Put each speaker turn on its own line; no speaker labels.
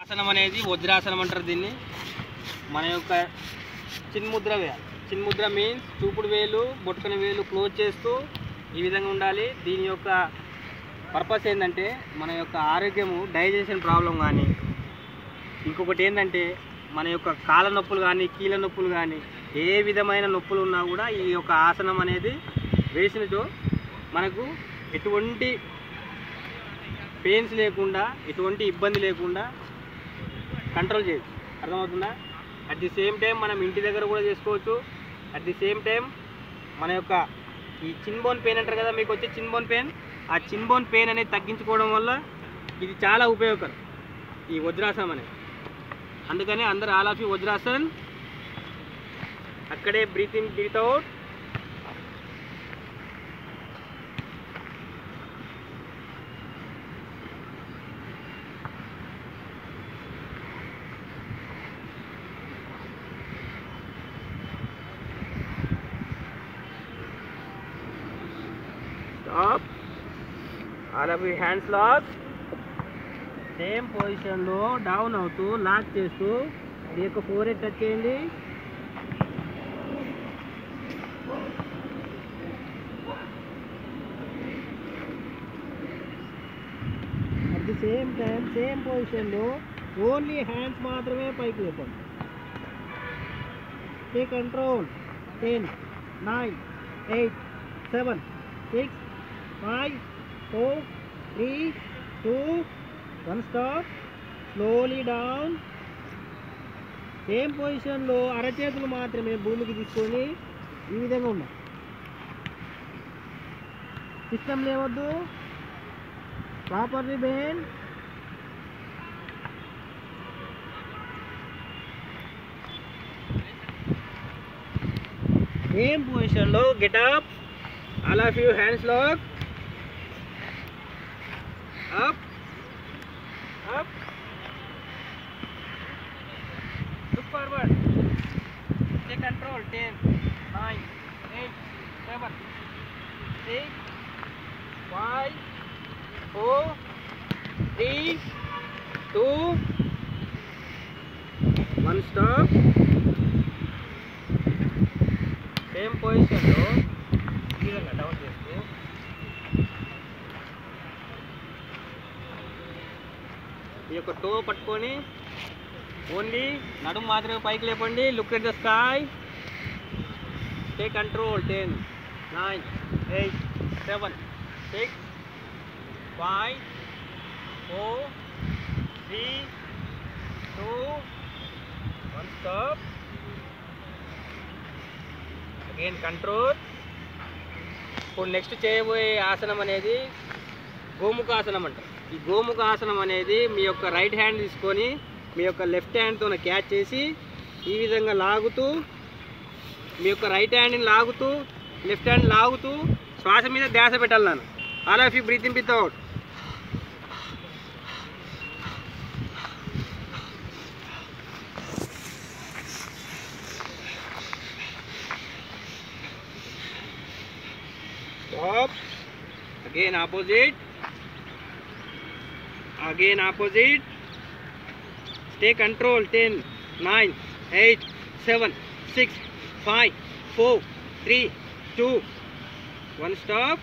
ఆసనం అనేది వజ్రాసనం అంటారు దీన్ని. మన యొక్క చిన్ముద్ర వేయాలి చిన్ముద్ర మీన్స్ చూపుడు వేలు బొట్టుకుని వేలు క్లోజ్ చేస్తూ ఈ విధంగా ఉండాలి. దీని యొక్క పర్పస్ ఏంటంటే మన యొక్క ఆరోగ్యము డైజెషన్ ప్రాబ్లం కానీ ఇంకొకటి ఏంటంటే మన యొక్క కాళ్ళ నొప్పులు కానీ కీళ్ళ నొప్పులు కానీ ఏ విధమైన నొప్పులు ఉన్నా కూడా ఈ యొక్క ఆసనం అనేది వేసినచో మనకు ఎటువంటి పెయిన్స్ లేకుండా ఎటువంటి ఇబ్బంది లేకుండా కంట్రోల్ చేయొచ్చు అర్థమవుతుందా? అట్ ది సేమ్ టైం మనం ఇంటి దగ్గర కూడా చేసుకోవచ్చు. అట్ ది సేమ్ టైం మన యొక్క ఈ చిన్ బోన్ పెయిన్ అంటారు కదా మీకు వచ్చే చిన్ బోన్ పెయిన్ ఆ చిన్ బోన్ పెయిన్ అనేది తగ్గించుకోవడం వల్ల ఇది చాలా ఉపయోగకరం. ఈ వజ్రాసనం అనేది. అందుకని అందరు ఆల్ ఆఫ్ యూ వజ్రాసన్. అక్కడే breathe in breathe out stop all of hands lock same పొజిషన్లో డౌన్ అవుతూ లాక్ చేస్తూ ఈ యొక్క ఫోర్ ఎయిట్ టచ్ చేయండి at the same time same పొజిషన్లో ఓన్లీ హ్యాండ్స్ మాత్రమే పైకి లేపండి. Take control ten nine eight seven six five four three two one stop. Slowly down. Same పొజిషన్లో అరచేతులు మాత్రమే భూమికి తీసుకొని ఈ విధంగా ఉన్నాయి సిస్టమ్ లేవద్దు. ప్రాపర్లీ బెన్ సేమ్ పొజిషన్లో get up. All of you hands lock. Up. Up. Look forward. Take control. 10, 9, 8, 7, 6, 5, 4, 3, 2, 1 stop. Same position though. Here and down. యొక్క టో పట్టుకొని ఓన్లీ నడుము మాత్రమే పైకి లేపండి. Look at the sky take control ten nine eight seven six five four three two one stop again control ఇప్పుడు next చేయబోయే ఆసనం అనేది గోముఖాసనం అంటారు. ఈ గోముఖాసనం అనేది మీ యొక్క రైట్ హ్యాండ్ తీసుకొని మీ యొక్క లెఫ్ట్ హ్యాండ్తో క్యాచ్ చేసి ఈ విధంగా లాగుతూ మీ యొక్క రైట్ హ్యాండ్ని లాగుతూ లెఫ్ట్ హ్యాండ్ లాగుతూ శ్వాస మీద ధ్యాస పెట్టాలి నన్ను all of you breathe in out Stop. Again opposite. Again opposite. Stay control. 10, 9, 8, 7, 6, 5, 4, 3, 2, 1 stop.